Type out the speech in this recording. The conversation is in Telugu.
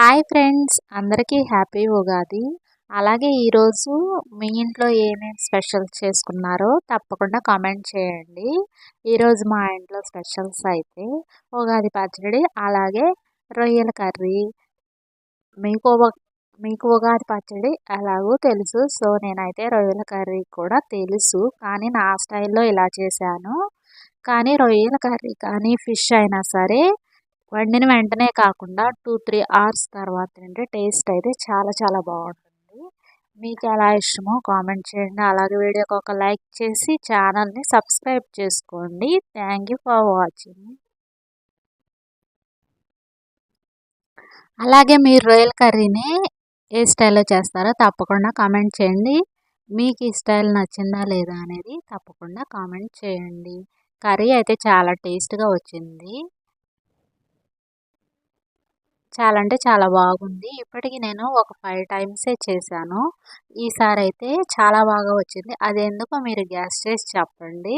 హాయ్ ఫ్రెండ్స్ అందరికీ హ్యాపీ ఉగాది. అలాగే ఈరోజు మీ ఇంట్లో ఏమేమి స్పెషల్ చేసుకున్నారో తప్పకుండా కామెంట్ చేయండి. ఈరోజు మా ఇంట్లో స్పెషల్స్ అయితే ఉగాది పచ్చడి అలాగే రొయ్యల కర్రీ. మీకు మీకు ఉగాది పచ్చడి ఎలాగో తెలుసు సో నేనైతే రొయ్యల కర్రీ కూడా తెలుసు కానీ నా స్టైల్లో ఇలా చేశాను. కానీ రొయ్యల కర్రీ కానీ ఫిష్ అయినా సరే వండిన వెంటనే కాకుండా టూ త్రీ అవర్స్ తర్వాత తింటే టేస్ట్ అయితే చాలా చాలా బాగుంటుంది. మీకు ఎలా ఇష్టమో కామెంట్ చేయండి. అలాగే వీడియోకి ఒక లైక్ చేసి ఛానల్ని సబ్స్క్రైబ్ చేసుకోండి. Thank you for watching. అలాగే మీరు రొయ్యల కర్రీని ఏ స్టైల్లో చేస్తారో తప్పకుండా కామెంట్ చేయండి. మీకు ఈ స్టైల్ నచ్చిందా లేదా అనేది తప్పకుండా కామెంట్ చేయండి. కర్రీ అయితే చాలా టేస్ట్గా వచ్చింది. చాలా అంటే చాలా బాగుంది. ఇప్పటికి నేను ఒక ఫైవ్ టైమ్సే చేశాను. ఈసారి అయితే చాలా బాగా వచ్చింది. అది ఎందుకో మీరు గ్యాస్ చేసి చెప్పండి.